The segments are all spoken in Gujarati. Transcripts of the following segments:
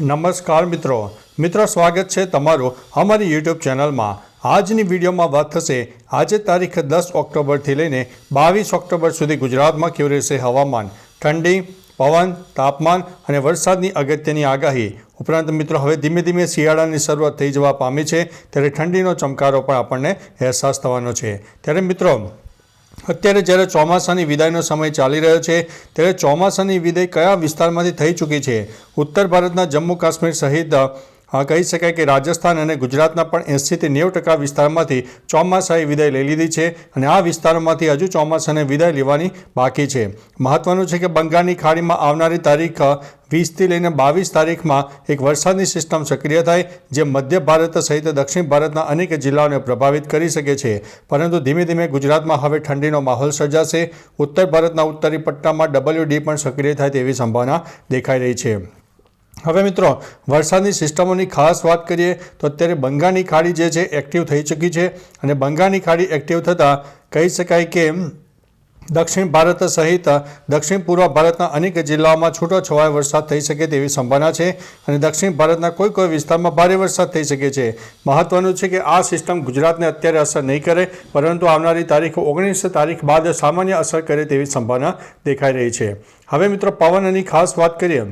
નમસ્કાર મિત્રો. મિત્રો, સ્વાગત છે તમારું અમારી યુટ્યુબ ચેનલમાં. આજની વિડીયોમાં વાત થશે, આજે તારીખ દસ ઓક્ટોબરથી લઈને બાવીસ ઓક્ટોબર સુધી ગુજરાતમાં કેવું રહેશે હવામાન? ઠંડી, પવન, તાપમાન અને વરસાદની અગત્યની આગાહી. ઉપરાંત મિત્રો, હવે ધીમે ધીમે શિયાળાની શરૂઆત થઈ જવા પામી છે, ત્યારે ઠંડીનો ચમકારો પણ આપણને અહેસાસ થવાનો છે. ત્યારે મિત્રો અત્યારે જ્યારે ચોમાસાની વિદાયનો સમય ચાલી રહ્યો છે, ત્યારે ચોમાસાની વિદાય કયા વિસ્તારમાંથી થઈ ચૂકી છે? ઉત્તર ભારતના જમ્મુ કાશ્મીર સહિત અ, કહી શકાય કે રાજસ્થાન અને ગુજરાતના પણ એંસીથી નેવું ટકા વિસ્તારમાંથી ચોમાસાએ વિદાય લઈ લીધી છે અને આ વિસ્તારોમાંથી હજુ ચોમાસાને વિદાય લેવાની બાકી છે. મહત્વનું છે કે બંગાળની ખાડીમાં આવનારી તારીખ વીસથી લઈને બાવીસ તારીખમાં એક વરસાદની સિસ્ટમ સક્રિય થાય જે મધ્ય ભારત સહિત દક્ષિણ ભારતના અનેક જિલ્લાઓને પ્રભાવિત કરી શકે છે. પરંતુ ધીમે ધીમે ગુજરાતમાં હવે ઠંડીનો માહોલ સર્જાશે. ઉત્તર ભારતના ઉત્તરી પટ્ટામાં ડબલ્યુ ડી પણ સક્રિય થાય તેવી સંભાવના દેખાઈ રહી છે. હવે મિત્રો, વરસાદની સિસ્ટમોની ખાસ વાત કરીએ તો અત્યારે બંગાળની ખાડી જે છે એક્ટિવ થઈ ચૂકી છે અને બંગાળની ખાડી એક્ટિવ થતાં કહી શકાય કે દક્ષિણ ભારત સહિત દક્ષિણ પૂર્વ ભારતના અનેક જિલ્લાઓમાં છૂટો છવાયો વરસાદ થઈ શકે તેવી સંભાવના છે અને દક્ષિણ ભારતના કોઈ કોઈ વિસ્તારમાં ભારે વરસાદ થઈ શકે છે. મહત્વનું છે કે આ સિસ્ટમ ગુજરાતને અત્યારે અસર નહીં કરે, પરંતુ આવનારી તારીખ ઓગણીસ તારીખ બાદ સામાન્ય અસર કરે તેવી સંભાવના દેખાઈ રહી છે. હવે મિત્રો પવન પવનની ખાસ વાત કરીએ.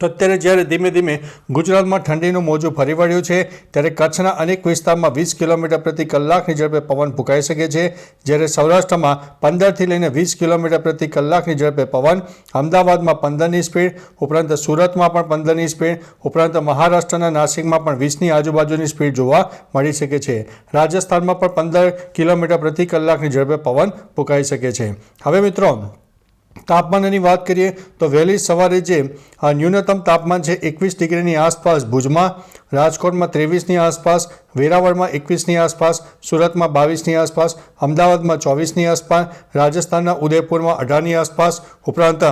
તો અત્યારે જ્યારે ધીમે ધીમે ગુજરાતમાં ઠંડીનું મોજું ફરી વળ્યું છે, ત્યારે કચ્છના અનેક વિસ્તારમાં વીસ કિલોમીટર પ્રતિ કલાકની ઝડપે પવન ફૂંકાઈ શકે છે. જ્યારે સૌરાષ્ટ્રમાં પંદરથી લઈને વીસ કિલોમીટર પ્રતિ કલાકની ઝડપે પવન, અમદાવાદમાં પંદરની સ્પીડ, ઉપરાંત સુરતમાં પણ પંદરની સ્પીડ, ઉપરાંત મહારાષ્ટ્રના નાસિકમાં પણ વીસની આજુબાજુની સ્પીડ જોવા મળી શકે છે. રાજસ્થાનમાં પણ પંદર કિલોમીટર પ્રતિ કલાકની ઝડપે પવન ફૂંકાઈ શકે છે. હવે મિત્રો તાપમાનની વાત કરીએ તો વહેલી સવારે જે ન્યૂનતમ તાપમાન છે એકવીસ ડિગ્રીની આસપાસ ભુજમાં, રાજકોટમાં ત્રેવીસની આસપાસ, વેરાવળમાં એકવીસની આસપાસ, સુરતમાં બાવીસની આસપાસ, અમદાવાદમાં ચોવીસની આસપાસ, રાજસ્થાનના ઉદયપુરમાં અઢારની આસપાસ ઉપરાંત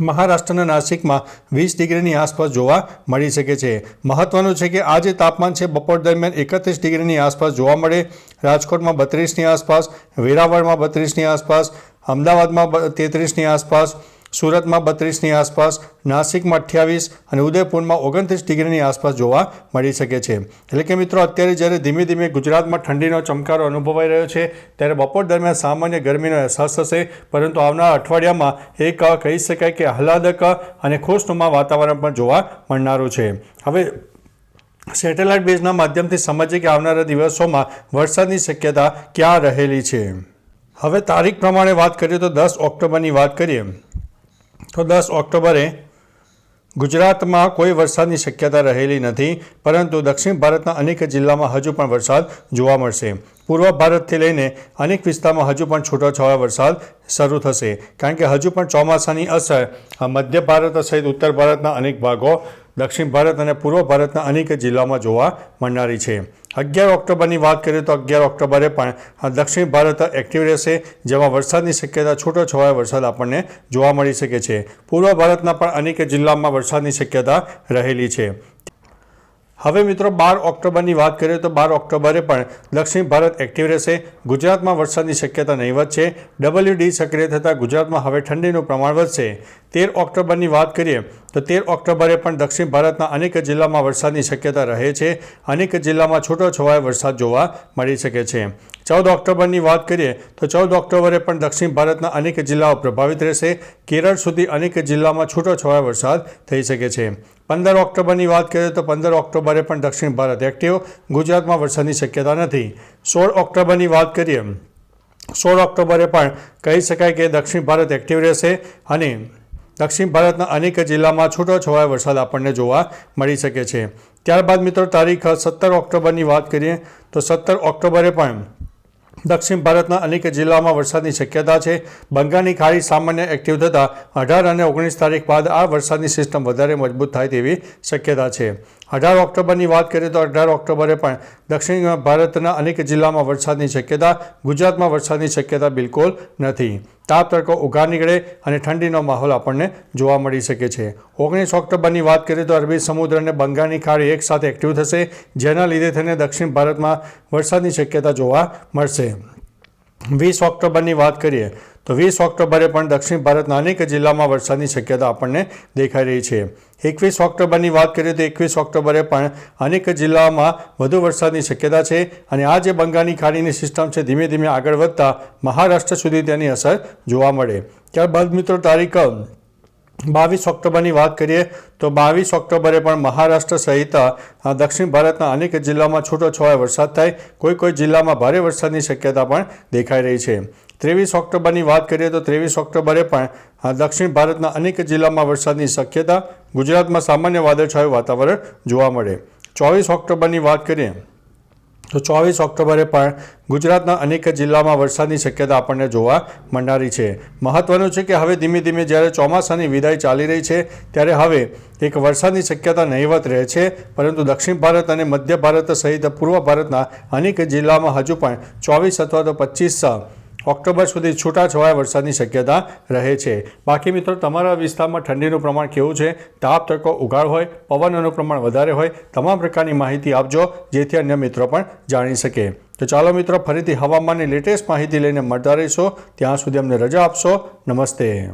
મહારાષ્ટ્રના નાસિકમાં વીસ ડિગ્રીની આસપાસ જોવા મળી શકે છે. મહત્વનું છે કે આ જે તાપમાન છે બપોર દરમિયાન એકત્રીસ ડિગ્રીની આસપાસ જોવા મળે. રાજકોટમાં બત્રીસની આસપાસ, વેરાવળમાં બત્રીસની આસપાસ, અમદાવાદમાં તેત્રીસની આસપાસ સુરતમાં બત્રીસની આસપાસ, નાસિકમાં અઠ્યાવીસ અને ઉદયપુરમાં ઓગણત્રીસ ડિગ્રીની આસપાસ જોવા મળી શકે છે. એટલે કે મિત્રો, અત્યારે જ્યારે ધીમે ધીમે ગુજરાતમાં ઠંડીનો ચમકારો અનુભવાઈ રહ્યો છે, ત્યારે બપોર દરમિયાન સામાન્ય ગરમીનો અહેસાસ થશે. પરંતુ આવનાર અઠવાડિયામાં એક કહી શકાય કે આહલાદક અને ખુશનુમા વાતાવરણ પણ જોવા મળનારું છે. હવે, સેટેલાઇટ બેઝના માધ્યમથી સમજીએ કે આવનારા દિવસોમાં વરસાદની શક્યતા ક્યાં રહેલી છે? હવે તારીખ પ્રમાણે વાત કરીએ તો દસ ઓક્ટોબરની વાત કરીએ. તો દસ ઓક્ટોબરે ગુજરાતમાં કોઈ વરસાદની શક્યતા રહેલી નથી, પરંતુ દક્ષિણ ભારતના અનેક જિલ્લામાં હજુ પણ વરસાદ જોવા મળશે. પૂર્વ ભારતથી લઈને અનેક વિસ્તારમાં હજુ પણ છૂટોછવાયો વરસાદ શરૂ થશે, કારણ કે હજુ પણ ચોમાસાની અસર મધ્ય ભારત સહિત ઉત્તર ભારતના અનેક ભાગો, દક્ષિણ ભારત અને પૂર્વ ભારતના અનેક જિલ્લામાં જોવા મળનારી છે. અગિયાર ઓક્ટોબરની વાત કરીએ તો અગિયાર ઓક્ટોબરે પણ દક્ષિણ ભારત એક્ટિવ રહેશે, જેમાં વરસાદની શક્યતા છૂટો છવાયો વરસાદ આપણને જોવા મળી શકે છે. પૂર્વ ભારતના પણ અનેક જિલ્લામાં વરસાદની શક્યતા રહેલી છે. હવે મિત્રો, બાર ઓક્ટોબરની વાત કરીએ તો બાર ઓક્ટોબરે પણ દક્ષિણ ભારત એક્ટિવ રહેશે. ગુજરાતમાં વરસાદની શક્યતા નહીવત છે. ડબલ્યુ ડી સક્રિય થતાં ગુજરાતમાં હવે ઠંડીનું પ્રમાણ વધશે. તેર ઓક્ટોબરની વાત કરીએ, તો તેર ઓક્ટોબરે પણ દક્ષિણ ભારતના અનેક જિલ્લામાં વરસાદની શક્યતા રહે છે. અનેક જિલ્લામાં છૂટો છવાયો વરસાદ જોવા મળી શકે છે. ચૌદ ઓક્ટોબરની વાત કરીએ, તો ચૌદ ઓક્ટોબરે પણ દક્ષિણ ભારતના અનેક જિલ્લાઓ પ્રભાવિત રહેશે. કેરળ સુધી અનેક જિલ્લામાં છૂટો છવાયો વરસાદ થઈ શકે છે. પંદર ઓક્ટોબરની વાત કરીએ, તો પંદર ઓક્ટોબરે પણ દક્ષિણ ભારત એક્ટિવ, ગુજરાતમાં વરસાદની શક્યતા નથી. સોળ ઓક્ટોબરની વાત કરીએ, સોળ ઓક્ટોબરે પણ કહી શકાય કે દક્ષિણ ભારત એક્ટિવ રહેશે અને દક્ષિણ ભારતના અનેક જિલ્લામાં છૂટો છવાયો વરસાદ આપણને જોવા મળી શકે છે. ત્યારબાદ મિત્રો, તારીખ સત્તર ઓક્ટોબરની વાત કરીએ, તો સત્તર ઓક્ટોબરે પણ દક્ષિણ ભારતના અનેક જિલ્લાઓમાં વરસાદની શક્યતા છે. બંગાળની ખાડી સામાન્ય એક્ટિવ થતાં અઢાર અને ઓગણીસ તારીખ બાદ આ વરસાદની સિસ્ટમ વધારે મજબૂત થાય તેવી શક્યતા છે. અઢાર ઓક્ટોબરની વાત કરીએ, તો અઢાર ઓક્ટોબરે પણ દક્ષિણ ભારતના અનેક જિલ્લામાં વરસાદની શક્યતા, ગુજરાતમાં વરસાદની શક્યતા બિલકુલ નથી. તાપ તડકો ઉઘા નીકળે અને ઠંડીનો માહોલ આપણને જોવા મળી શકે છે. ઓગણીસ ઓક્ટોબરની વાત કરીએ તો અરબી સમુદ્ર અને બંગાળની ખાડી એકસાથે એક્ટિવ થશે, જેના લીધે થઈને દક્ષિણ ભારતમાં વરસાદની શક્યતા જોવા મળશે. વીસ ઓક્ટોબરની વાત કરીએ, તો વીસ ઓક્ટોબરે પણ દક્ષિણ ભારતના અનેક જિલ્લામાં વરસાદની શક્યતા આપણને દેખાઈ રહી છે. એકવીસ ઓક્ટોબરની વાત કરીએ, તો એકવીસ ઓક્ટોબરે પણ અનેક જિલ્લાઓમાં વધુ વરસાદની શક્યતા છે અને આ જે બંગાળની ખાડીની સિસ્ટમ છે, ધીમે ધીમે આગળ વધતા મહારાષ્ટ્ર સુધી તેની અસર જોવા મળે. ત્યારબાદ મિત્રો, તારીખ બાવીસ ઓક્ટોબરની વાત કરીએ તો બાવીસ ઓક્ટોબરે પણ મહારાષ્ટ્ર સહિત દક્ષિણ ભારતના અનેક જિલ્લામાં છૂટોછવાયો વરસાદ થાય. કોઈ કોઈ જિલ્લામાં ભારે વરસાદની શક્યતા પણ દેખાઈ રહી છે. ત્રેવીસ ઓક્ટોબરની વાત કરીએ તો ત્રેવીસ ઓક્ટોબરે પણ દક્ષિણ ભારતના અનેક જિલ્લામાં વરસાદની શક્યતા ગુજરાતમાં સામાન્ય વાદળછાયું વાતાવરણ જોવા મળે. ચોવીસ ઓક્ટોબરની વાત કરીએ તો ચોવીસ ઓક્ટોબરે પણ ગુજરાતના અનેક જિલ્લામાં વરસાદની શક્યતા આપણને જોવા મળનારી છે. મહત્વનું છે કે હવે ધીમે ધીમે જ્યારે ચોમાસાની વિદાય ચાલી રહી છે, ત્યારે હવે એક વરસાદની શક્યતા નહીવત રહે છે. પરંતુ દક્ષિણ ભારત અને મધ્ય ભારત સહિત પૂર્વ ભારતના અનેક જિલ્લામાં હજુ પણ ચોવીસ અથવા તો પચીસ ઓક્ટોબર સુધી છૂટાછવાયા વરસાદની શક્યતા રહે છે. બાકી મિત્રો, તમારા વિસ્તારમાં ઠંડીનું પ્રમાણ કેવું છે? તાપ તકો ઉઘાડ હોય, પવનનું પ્રમાણ વધારે હોય, તમામ પ્રકારની માહિતી આપજો, જેથી અન્ય મિત્રો પણ જાણી શકે. તો ચાલો મિત્રો, ફરીથી હવામાનની લેટેસ્ટ માહિતી લઈને મળતા રહીશો. ત્યાં સુધી અમને રજા આપશો. નમસ્તે.